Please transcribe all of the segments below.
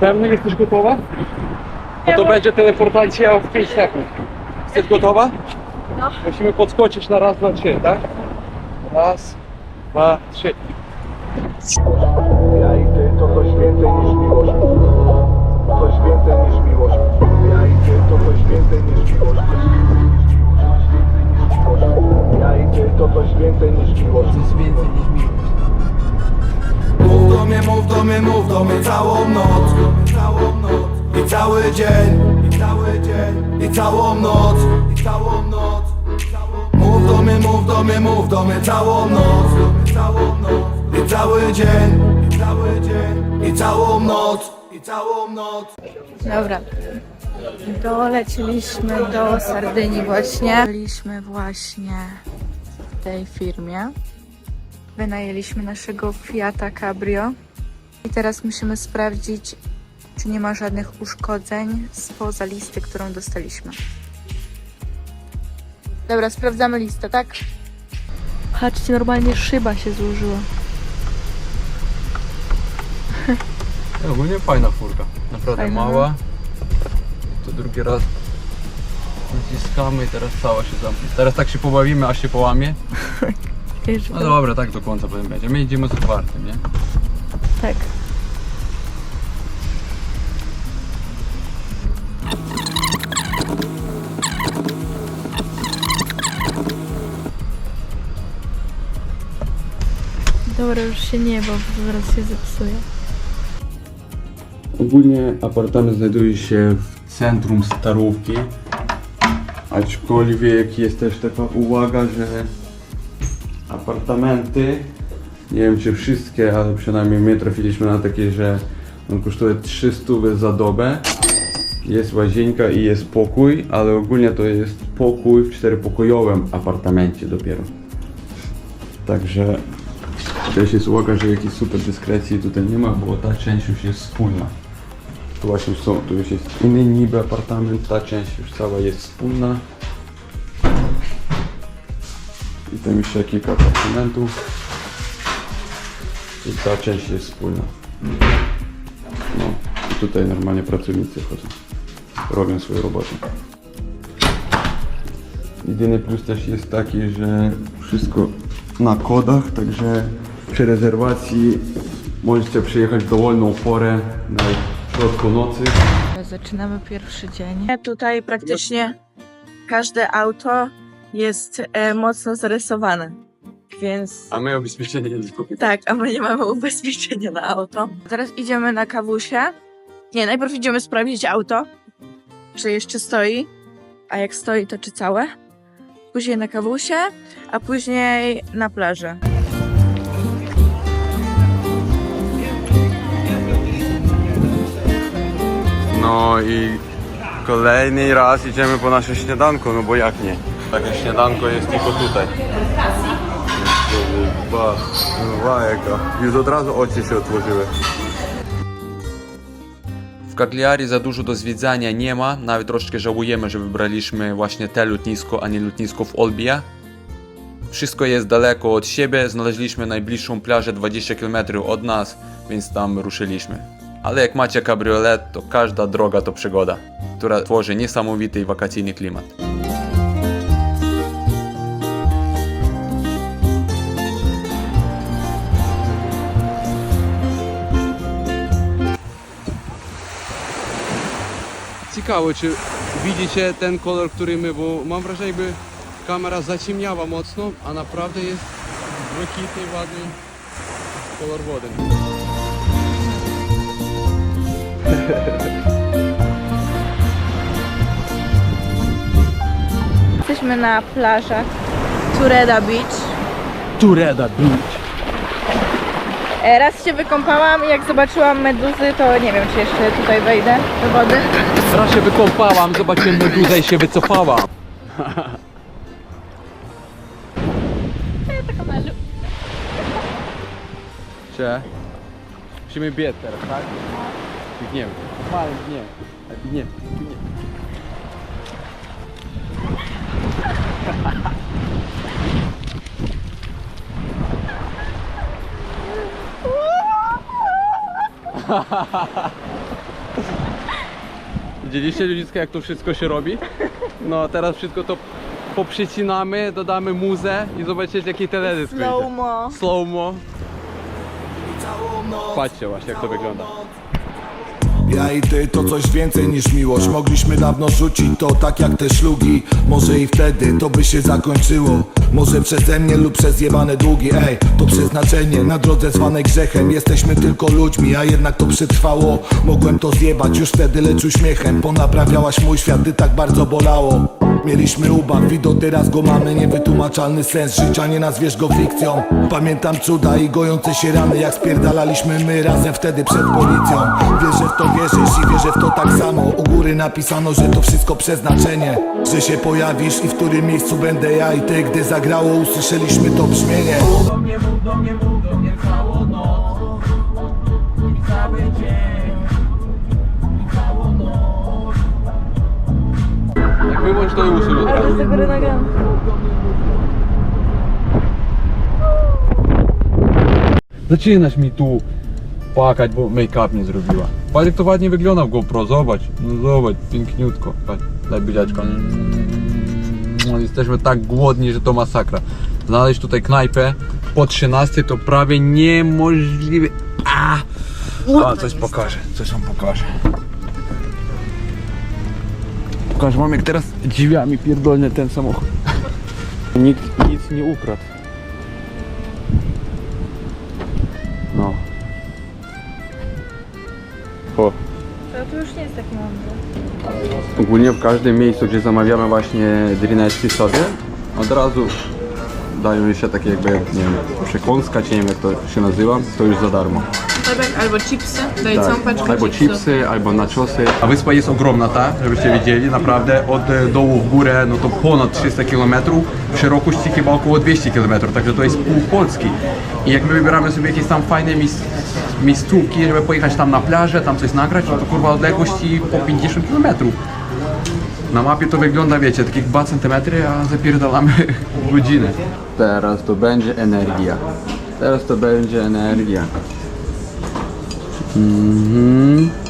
Pewnie jesteś gotowa? No to będzie teleportacja w 5 sekund. Jesteś gotowa? No. Musimy podskoczyć na raz, dwa, trzy, tak? Raz, dwa, trzy. Ja i ty to coś więcej niż miłość Coś więcej niż miłość Ja i ty to coś więcej niż miłość Ja i ty to coś więcej niż miłość Coś więcej niż miłość Mów do mnie, mów do mnie, mów do mnie całą noc I cały dzień I całą noc Mów do mnie, mów do mnie, mów do mnie całą noc I cały dzień I całą noc I całą noc Dobra. Doleciliśmy do Sardynii właśnie. Byliśmy właśnie w tej firmie. Wynajęliśmy naszego Fiata Cabrio. I teraz musimy sprawdzić, czy nie ma żadnych uszkodzeń spoza listy, którą dostaliśmy. Dobra, sprawdzamy listę, tak? Patrzcie, normalnie szyba się złożyła. Ogólnie fajna furka. Naprawdę Fajna, no. mała. To drugi raz naciskamy i teraz cała się zamknie. Teraz tak się pobawimy, aż się połamie. No dobra, tak do końca potem będzie. My idziemy z otwartym, nie? Tak. Dobra, już się nie bo zaraz się zepsuje. Ogólnie apartament znajduje się w centrum Starówki. Aczkolwiek jest też taka uwaga, że apartamenty, nie wiem czy wszystkie, ale przynajmniej my trafiliśmy na takie, że on kosztuje 300 za dobę. Jest łazienka i jest pokój, ale ogólnie to jest pokój w czteropokojowym apartamencie dopiero. Także też jest uwaga, że jakiejś super dyskrecji tutaj nie ma, bo ta część już jest wspólna. Tu właśnie są, tu już jest inny niby apartament, ta część już cała jest wspólna. I tam jeszcze kilka apartamentów. I ta część jest wspólna. No, i tutaj normalnie pracownicy chodzą. Robią swoją robotę. Jedyny plus też jest taki, że wszystko na kodach, także przy rezerwacji możecie przyjechać w dowolną porę na środku nocy. Zaczynamy pierwszy dzień. Tutaj praktycznie każde auto jest e, mocno zarysowane. Więc A my ubezpieczenie nie kupimy. tak, a my nie mamy ubezpieczenia na auto. Teraz idziemy na kawusie. Nie, najpierw idziemy sprawdzić auto, czy jeszcze stoi. A jak stoi, to czy całe. Później na kawusie, a później na plaży. No i kolejny raz idziemy po nasze śniadanko, no bo jak nie? Takie śniadanko jest tylko tutaj. Ba, ba jaka. Już od razu oczy się otworzyły. W Cagliari za dużo do zwiedzania nie ma, nawet troszkę żałujemy, że wybraliśmy właśnie te lotnisko, a nie lotnisko w Olbia. Wszystko jest daleko od siebie, znaleźliśmy najbliższą plażę 20 km od nas, więc tam ruszyliśmy. Ale jak macie kabriolet, to każda droga to przygoda, która tworzy niesamowity wakacyjny klimat. Ciekawe, czy widzicie ten kolor, który my, bo mam wrażenie, jakby kamera zaciemniała mocno, a naprawdę jest błękitny, ładny kolor wody. Jesteśmy na plażach Tureda Beach. Tureda Beach. E, Raz się wykąpałam i jak zobaczyłam meduzy, to nie wiem, czy jeszcze tutaj wejdę do wody. Raz się wykąpałam, zobaczyłem meduzę i się wycofałam. Cze? Musimy biec teraz, tak? Biegniemy. Fajnie, biegniemy. Tak, Biegniemy, Widzieliście ludziskie jak to wszystko się robi? No teraz wszystko to poprzecinamy, dodamy muzę i zobaczycie jaki teledysk wyjdzie. Slow-mo. Patrzcie właśnie jak to wygląda. Ja i ty to coś więcej niż miłość Mogliśmy dawno rzucić to tak jak te szlugi Może i wtedy to by się zakończyło Może przeze mnie lub przez jebane długi Ej, to przeznaczenie na drodze zwanej grzechem. Jesteśmy tylko ludźmi, a jednak to przetrwało. Mogłem to zjebać już wtedy, lecz uśmiechem Ponaprawiałaś mój świat, gdy tak bardzo bolało. Mieliśmy ubaw i do teraz go mamy. Niewytłumaczalny sens życia, nie nazwiesz go fikcją. Pamiętam cuda i gojące się rany Jak spierdalaliśmy my razem wtedy przed policją to, wierzysz i wierzę w to tak samo U góry napisano, że to wszystko przeznaczenie Że się pojawisz i w którym miejscu będę ja i ty Gdy zagrało usłyszeliśmy to brzmienie Jak wyłącz to i usuń od razu. do góry nogami. Zaczynasz mi tu płakać, bo make-up nie zrobiła. Patrz jak to ładnie wygląda w GoPro, zobacz. No zobacz, piękniutko. Patrz, daj buziaczka. Mm, Jesteśmy tak głodni, że to masakra. Znaleźć tutaj knajpę po 13 to prawie niemożliwe. A! A, coś pokażę, coś wam pokażę. Pokaż wam jak teraz drzwiami pierdolny ten samochód. Nikt nic nie ukradł. O. To już nie jest tak mądre. Ogólnie w każdym miejscu, gdzie zamawiamy właśnie drineczki sobie, od razu dają się takie jakby, nie wiem, przekąska, czy nie wiem jak to się nazywa, to już za darmo. Tak, albo chipsy, daj całą paczkę albo chipsów. chipsy, albo nachosy. A wyspa jest ogromna ta, żebyście wiedzieli, naprawdę od e, dołu w górę, no to ponad 300 km, w szerokości chyba około 200 km, także to jest pół Polski. I jak my wybieramy sobie jakieś tam fajne miejsc, miejscówki, żeby pojechać tam na plażę, tam coś nagrać, no to kurwa odległości po 50 km. Na mapie to wygląda, wiecie, takich 2 cm, a zapierdalamy godzinę. Teraz to będzie energia. Teraz to będzie energia. Mhm. Oh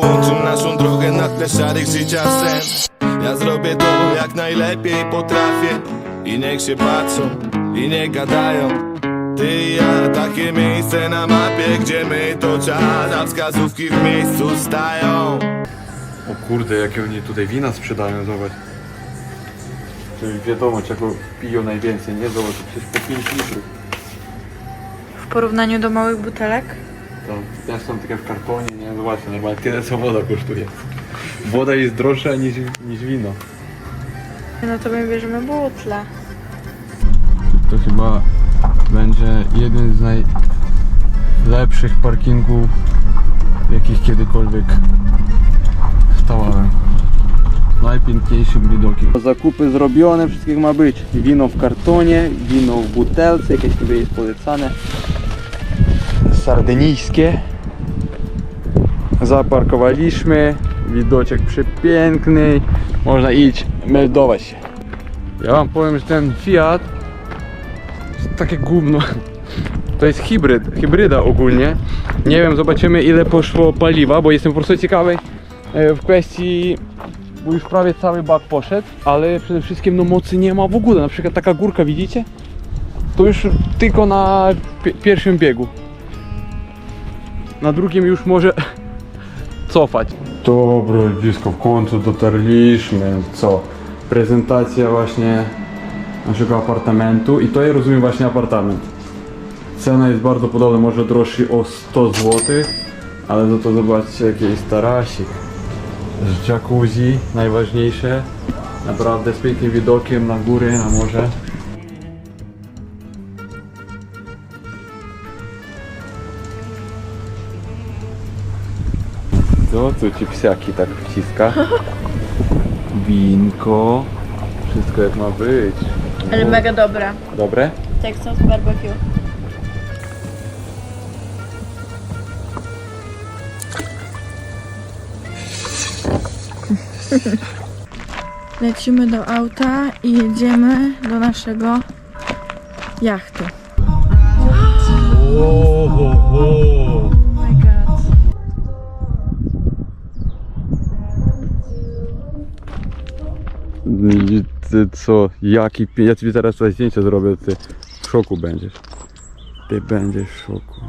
połączył naszą drogę na tle szarych życia sen Ja zrobię to jak najlepiej potrafię I niech się patrzą i nie gadają Ty i ja, takie miejsce na mapie Gdzie my to czas, a wskazówki w miejscu stają O kurde, jakie oni tutaj wina sprzedają, zobacz. Już wiadomo, czego piją najwięcej, nie? Zobacz, przecież po 5 litrów. W porównaniu do małych butelek? To też są takie w kartonie, nie? Zobaczcie, normalnie tyle co woda kosztuje. Woda jest droższa niż, niż wino. No to my bierzemy butle. To chyba będzie jeden z najlepszych parkingów, jakich kiedykolwiek stałem. Najpiękniejszym widokiem. Zakupy zrobione, wszystkich ma być. Wino w kartonie, wino w butelce, jakieś sobie jest polecane. Sardyjskie. Zaparkowaliśmy, widoczek przepiękny, można iść meldować się. Ja wam powiem, że ten Fiat takie gówno. To jest hybryd, hybryda ogólnie. Nie wiem, zobaczymy ile poszło paliwa, bo jestem po prostu ciekawy e, w kwestii, bo już prawie cały bak poszedł, ale przede wszystkim no mocy nie ma w ogóle. Na przykład taka górka, widzicie? To już tylko na pi- pierwszym biegu. Na drugim już może cofać. Dobra, blisko w końcu dotarliśmy. Co? Prezentacja właśnie naszego apartamentu i to ja rozumiem właśnie apartament. Cena jest bardzo podobna, może droższy o 100 zł, ale za to zobaczcie jaki jest tarasik. Z jacuzzi, najważniejsze. Naprawdę z pięknym widokiem na góry, na morze. No co ci psiaki tak wciska? Winko. Wszystko jak ma być. Ale mega dobre. Dobre? Texas barbecue. Lecimy do auta i jedziemy do naszego jachtu. Ty co, jaki. Ja ci teraz tutaj zdjęcie zrobię, ty w szoku będziesz. Ty będziesz w szoku.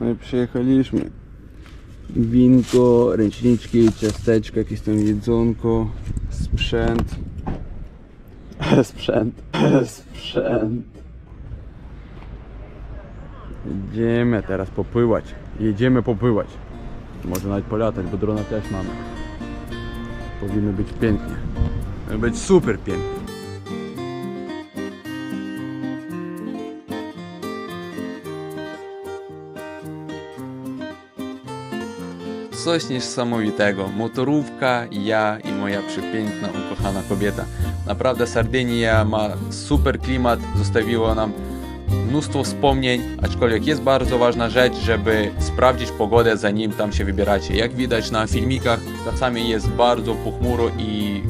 No i przyjechaliśmy. Winko, ręczniczki, ciasteczka, jakieś tam jedzonko, sprzęt. Sprzęt. Sprzęt. Jedziemy teraz popływać. Jedziemy popływać. Może nawet polatać, bo drona też mamy. Powinno być pięknie. Powinno być super pięknie. Coś niesamowitego. Motorówka, ja i moja przepiękna, ukochana kobieta. Naprawdę Sardynia ma super klimat, zostawiła nam mnóstwo wspomnień, aczkolwiek jest bardzo ważna rzecz, żeby sprawdzić pogodę zanim tam się wybieracie. Jak widać na filmikach, czasami jest bardzo pochmuro i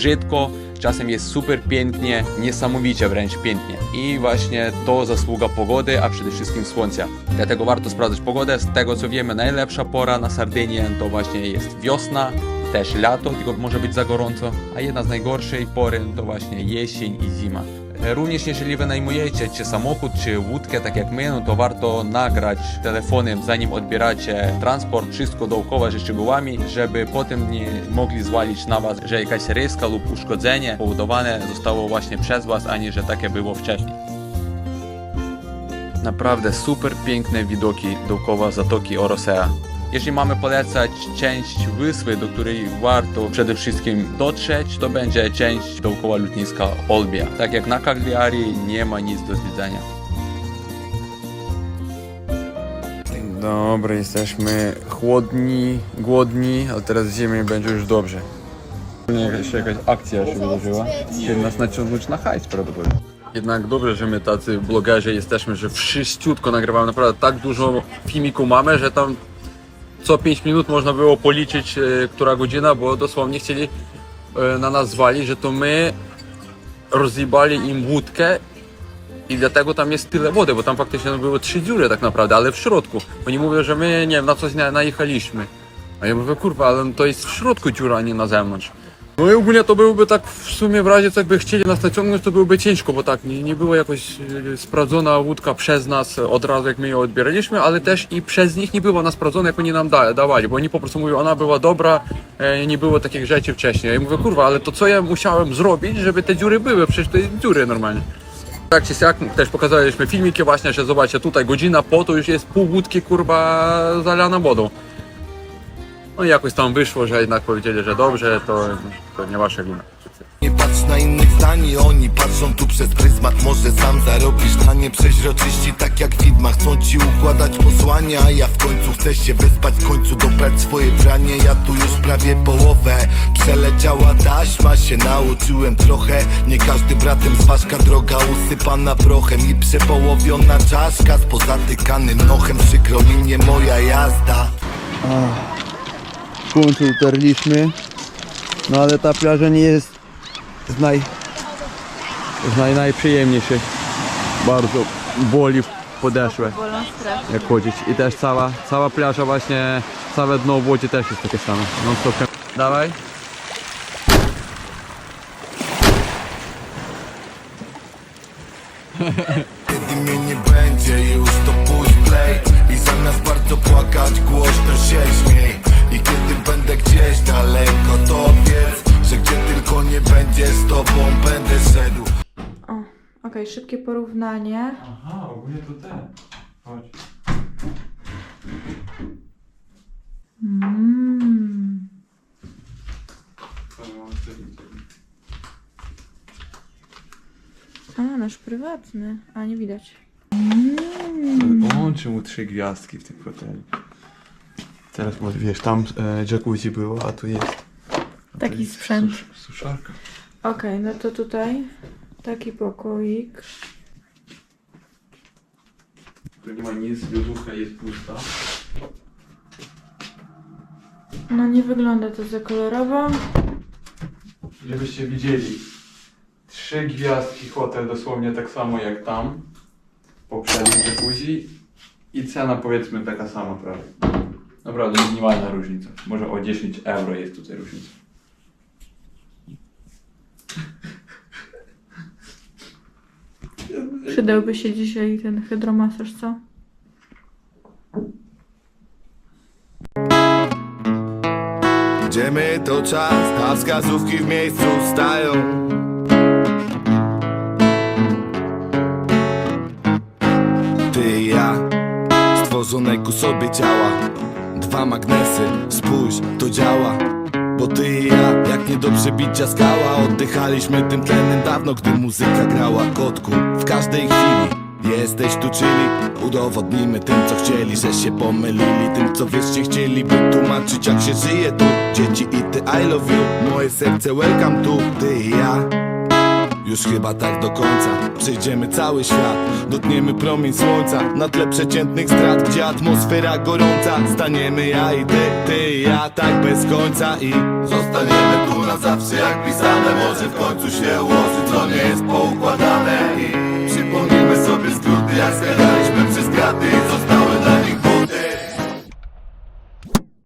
brzydko, czasem jest super pięknie, niesamowicie wręcz pięknie. I właśnie to zasługa pogody, a przede wszystkim słońca. Dlatego warto sprawdzać pogodę. Z tego co wiemy, najlepsza pora na Sardynię to właśnie jest wiosna, też lato, tylko może być za gorąco, a jedna z najgorszej pory to właśnie jesień i zima. Również jeżeli wynajmujecie samochód, czy łódkę, tak jak my, no to warto nagrać telefonem, zanim odbieracie transport, wszystko dookoła szczegółami, żeby potem nie mogli zwalić na was, że jakaś ryska lub uszkodzenie powodowane zostało właśnie przez was, ani że takie było wcześniej. Naprawdę super piękne widoki dookoła Zatoki Orosea. Jeśli mamy polecać część wyspy, do której warto przede wszystkim dotrzeć, to będzie część dookoła lotniska Olbia. Tak jak na Cagliari nie ma nic do zwiedzania. Dobra, jesteśmy chłodni, głodni, ale teraz z ziemi będzie już dobrze. Jeszcze jakaś akcja się wydarzyła. Chcieli nas naciągnąć na hajs prawdopodobnie. Jednak dobrze, że my tacy blogerzy jesteśmy, że wszyściutko nagrywamy. Naprawdę tak dużo filmiku mamy, że tam co 5 minut można było policzyć, e, która godzina, bo dosłownie chcieli e, na nas zwalić, że to my rozjebali im łódkę i dlatego tam jest tyle wody, bo tam faktycznie były trzy dziury tak naprawdę, ale w środku. Oni mówią, że my, nie wiem, na coś na- najechaliśmy. A ja mówię, kurwa, ale to jest w środku dziura, a nie na zewnątrz. No i ogólnie to byłby tak w sumie w razie co jakby chcieli nas naciągnąć, to byłoby ciężko, bo tak nie, nie była jakoś e, sprawdzona łódka przez nas od razu jak my ją odbieraliśmy, ale też i przez nich nie była ona sprawdzona jak oni nam da, dawali, bo oni po prostu mówią, ona była dobra, e, nie było takich rzeczy wcześniej. Ja mówię, kurwa, ale to co ja musiałem zrobić, żeby te dziury były? Przecież to jest dziury normalnie. Tak czy siak, też pokazaliśmy filmiki właśnie, że zobaczcie, tutaj godzina po to już jest pół łódki kurwa zalana wodą. No i jakoś tam wyszło, że jednak powiedzieli, że dobrze, to, to nie wasza wina. Nie patrz na innych zdań, oni patrzą tu przez pryzmat. Może sam zarobisz na nie przeźroczyści Tak jak widma, chcą ci układać posłania A ja w końcu chcę się wyspać, w końcu dobrać swoje pranie. Ja tu już prawie połowę Przeleciała taśma, się nauczyłem trochę Nie każdy bratem z ważka. Droga usypana prochem I przepołowiona czaszka. Z pozatykanym nochem Przykro mi nie moja jazda. W końcu utarliśmy, no ale ta plaża nie jest z, naj, z naj, najprzyjemniejszych. Bardzo boli podeszłe, jak chodzić. I też cała, cała plaża właśnie, całe dno w wodzie też jest takie same. Non stop. Dawaj. Kiedy mnie nie będzie już to puść play I zamiast bardzo płakać głośno się będzie z tobą będę szedł O, okej, szybkie porównanie. Aha, ogólnie to ten. Chodź. Mm. A, nasz prywatny. A, nie widać. On czemu trzy gwiazdki w tym fotelu? Teraz może wiesz, tam e, jacuzzi było, a tu jest. a tu Taki jest sprzęt. Sus, suszarka. Okej, no to tutaj taki pokoik. Tu nie ma nic, lodówka jest pusta. No nie wygląda to za kolorowo. Żebyście widzieli, trzy gwiazdki hotel dosłownie tak samo jak tam, poprzednim jacuzzi i cena powiedzmy taka sama prawie. Naprawdę minimalna różnica. Może o 10 euro jest tutaj różnica. Przydałby się dzisiaj ten hydromasaż, co? Idziemy to czas, a wskazówki w miejscu stają. Ty i ja, stworzone ku sobie ciała. Dwa magnesy, spójrz, to działa Bo ty i ja, jak nie do przebicia skała Oddychaliśmy tym tlenem dawno, gdy muzyka grała. Kotku, w każdej chwili Jesteś tu, czyli udowodnimy tym, co chcieli, że się pomylili. Tym, co wiesz, nie chcieli by tłumaczyć, jak się żyje tu. Dzieci i ty, I love you, moje serce welcome tu Ty i ja już chyba tak do końca. Przejdziemy cały świat. Dotkniemy promień słońca. Na tle przeciętnych strat Gdzie atmosfera gorąca. Staniemy ja i ty, ty i ja Tak bez końca. I Zostaniemy tu na zawsze jak pisane Może w końcu się ułoży Co nie jest poukładane. I przypomnimy sobie skróty Jak skakaliśmy przez kraty. I zostały